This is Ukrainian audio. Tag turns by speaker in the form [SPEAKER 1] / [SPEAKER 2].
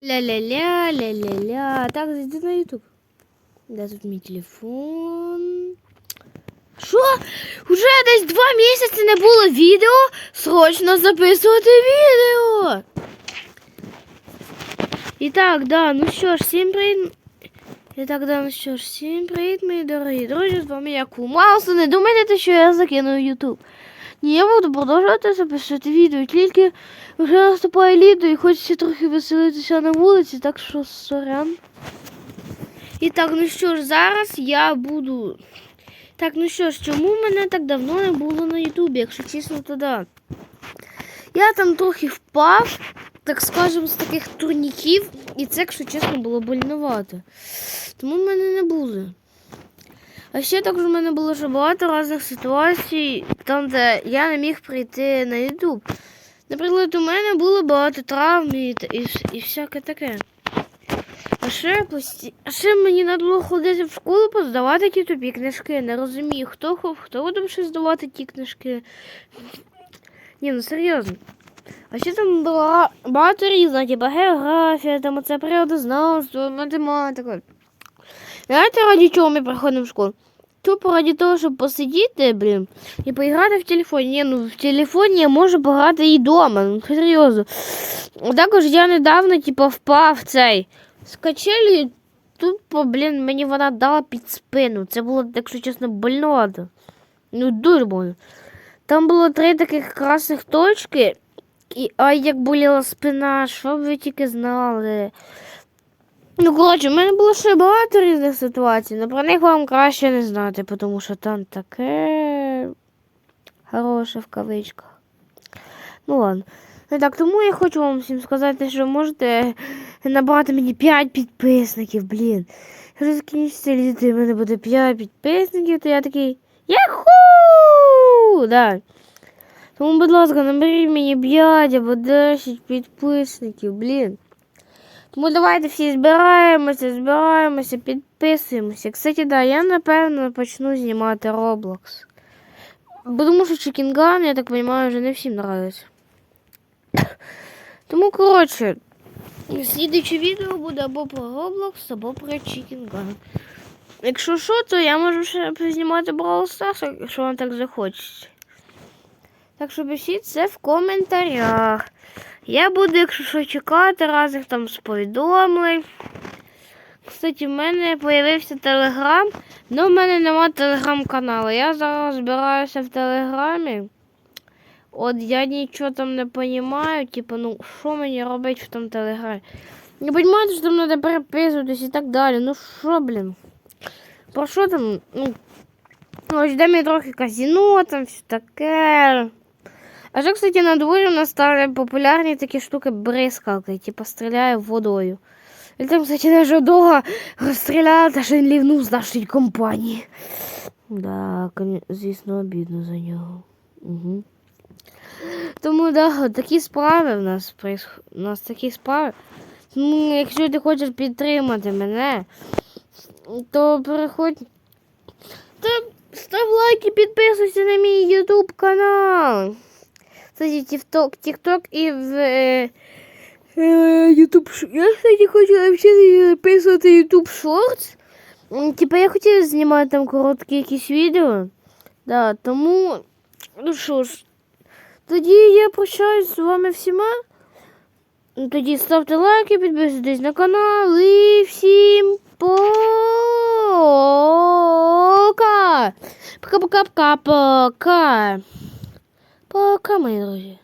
[SPEAKER 1] Ля-ля-ля, ля-ля-ля. Так, зайди на Ютуб. Де тут мій телефон? Що? Уже десь два місяці не було відео. Срочно записувати відео. І так, да, ну що ж, всім привіт. І так, да, ну що ж, всім привіт, мої дорогі друзі, з вами я Кумалса. Не думайте, що я закину Ютуб. Ні, я буду продовжувати записувати відео, тільки вже наступає літо і хочеться трохи веселитися на вулиці, так що сорян. І так, ну що ж, зараз я буду. Так, ну що ж, чому мене так давно не було на Ютубі, якщо чесно, то да. Я там трохи впав, так скажемо, з таких турніків, і це, якщо чесно, було больновато. Тому в мене не було. А ще також в мене було ще багато різних ситуацій, там, де я не міг прийти на Ютуб. Наприклад, у мене було багато травм і, і, і всяке таке. А ще, пості... а ще мені треба було ходити в школу поздавати ті тобі книжки. Не розумію, хто, хо- хто буде ще здавати ті книжки. Ні, ну серйозно. А ще там було багато різного, типу географія, там оце природознавство, математика. Знаєте, раді чого ми приходимо в школу? Тупо раді того, щоб посидіти, блін, і поіграти в телефоні. Ні, ну в телефоні я можу пограти і вдома, ну серйозно. Також я недавно, типу, впав цей з тупо, блін, мені вона дала під спину. Це було, якщо чесно, больновато. Ну, дуже больно. Там було три таких красних точки, і ай, як боліла спина, що ви тільки знали. Ну, коротше, в мене було ще багато різних ситуацій, але про них вам краще не знати, тому що там таке хороше в кавичках. Ну ладно. Ну так, тому я хочу вам всім сказати, що можете набрати мені 5 підписників, блін. Якщо літо, і в мене буде 5 підписників, то я такий. Яху! Да. Тому, будь ласка, наберіть мені 5 або 10 підписників, блін. Тому давайте всі збираємося, збираємося, підписуємося. Кстати, да, я напевно почну знімати Roblox. Тому що Чікінган, я так розумію, вже не всім подобається. Тому, коротше, слідуюче відео буде або про Roblox, або про Чікінган. Якщо що, то я можу ще знімати Brawl Stars, якщо вам так захочеться. Так що пишіть це в коментарях. Я буду, якщо що, чекати разних там з повідомлень. Кстати, в мене з'явився телеграм, але в мене нема телеграм-каналу. Я зараз збираюся в телеграмі. От я нічого там не розумію, типу, ну що мені робити в тому телеграмі? Не розумію, що там треба переписуватись і так далі. Ну що, блін? Про що там? Ну, ось де мені трохи казино, там все таке. А ще, кстати, на дворі у нас стали популярні такі штуки бризкалки, типу стріляє водою. І там, кстати, даже довго розстріляла, та ще лівнув з нашої компанії. Да, звісно, обідно за нього. Угу. Тому да, такі справи в нас у нас такі справи. Ну, якщо ти хочеш підтримати мене, то переходь. Та став лайк і підписуйся на мій YouTube канал. Кстати, TikTok, TikTok і в е, YouTube. Ш- Я, кстати, хочу навчити записувати Shorts. М, Типа я хотіла знімати там короткі якісь відео. Да, тому, ну що ж, тоді я прощаюсь з вами всіма. Ну, Тоді ставте лайки, підписуйтесь на канал і всім пока! Пока-пока-пока-пока! Пока, мої друзі.